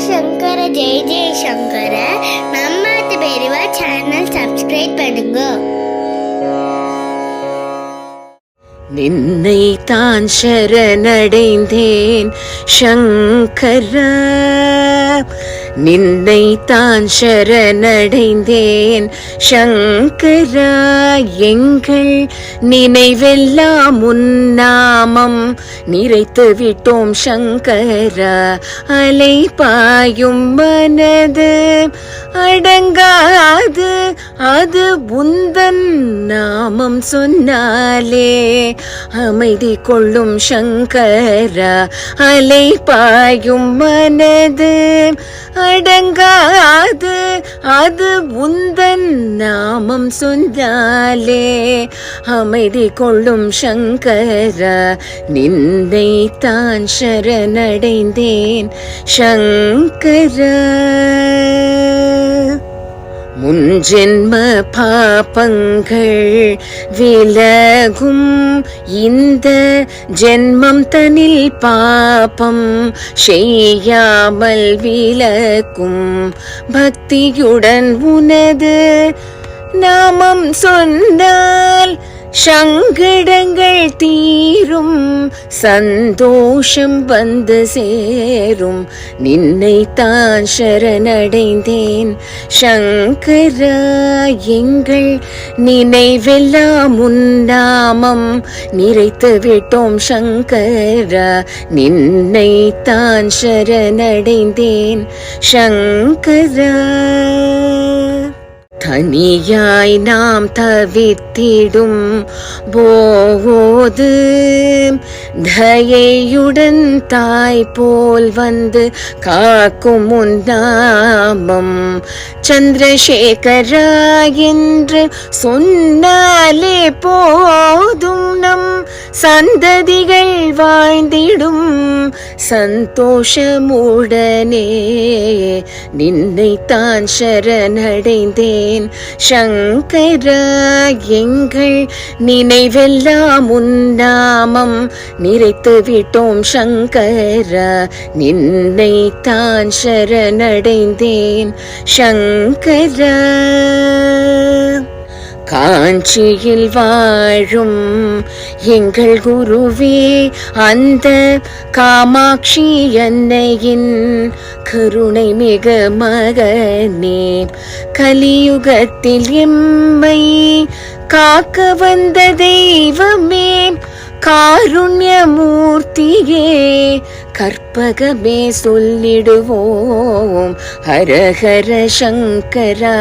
சங்கர ஜெய ஜெய சங்கர நம்ம பெரியவா channel subscribe பண்ணுங்க நின்னை தான் சரணடைந்தேன் சங்கரா நின்னை தான் சரணடைந்தேன். சங்கரா எங்கள் நினைவெல்லாம் உன்னாமம் நிறைத்து விட்டோம் சங்கரா அலை பாயும் மனது. அடங்காது அது உன் நாமம் சொன்னாலே அமைதி கொள்ளும் சங்கரா அலை பாயும் மனது அடங்காது. அது உந்தன் நாமம் சொன்னாலே அமைதி கொள்ளும் சங்கரா நின்னை தான் சரணடைந்தேன். சங்கரா. முன்ஜென்ம பாபங்கள் விலகும் இந்த ஜென்மம் தனில் பாபம் செய்யாமல் விலக்கும் பக்தியுடன் உனது நாமம் சொன்னால் சங்கடங்கள் தீரும் சந்தோஷம் வந்து சேரும். நின்னை தான் சரணடைந்தேன். சங்கரா எங்கள் நினைவெல்லாம் உன்னாமம். நிறைத்து விட்டோம் சங்கரா நின்னை தான் சரணடைந்தேன். சங்கரா. தனியாய் நாம் தவித்திடும் போது தயையுடன் தாய் போல் வந்து காக்கும் உன்னாமம் சந்திரசேகரா என்று சொன்னாலே போதும் நம் சந்ததிகள் வாழ்ந்திடும். சந்தோஷமுடனே நின்னைத்தான் சரணடைந்தேன். சங்கரா எங்கள் நினைவெல்லாம் உன்னாமம் நிறைத்து விட்டோம். சங்கரா நின்னைத்தான் சரணடைந்தேன். சங்கரா. காஞ்சியில் வாழும் எங்கள் குருவே அந்த காமாட்சி என்னையின் கருணை மிக மகனே. கலியுகத்தில் எம்மை காக்க வந்த தெய்வமே காருண்யமூர்த்தியே கற்பகமே சொல்லிடுவோம். ஹரஹர சங்கரா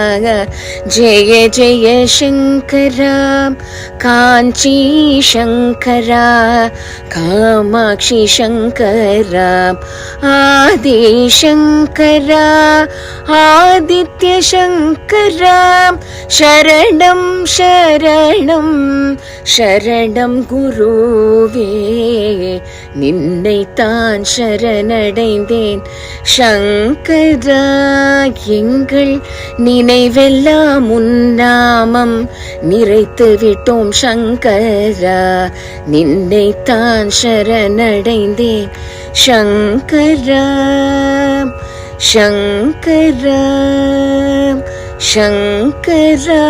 ஜெய ஜெய சங்கரா காஞ்சி சங்கரா காமாட்சி சங்கரா ஆதி சங்கரா ஆதித்ய சங்கரா. சரணம் சரணம் சரணம் குரு குருவே நின்னை தான் சரணடைந்தேன். சங்கரா எங்கள் நினைவெல்லாம் உன்னாமம் நிறைத்து விட்டோம் சங்கரா. நின்னை தான் சரணடைந்தேன். சங்கரா சங்கரா சங்கரா.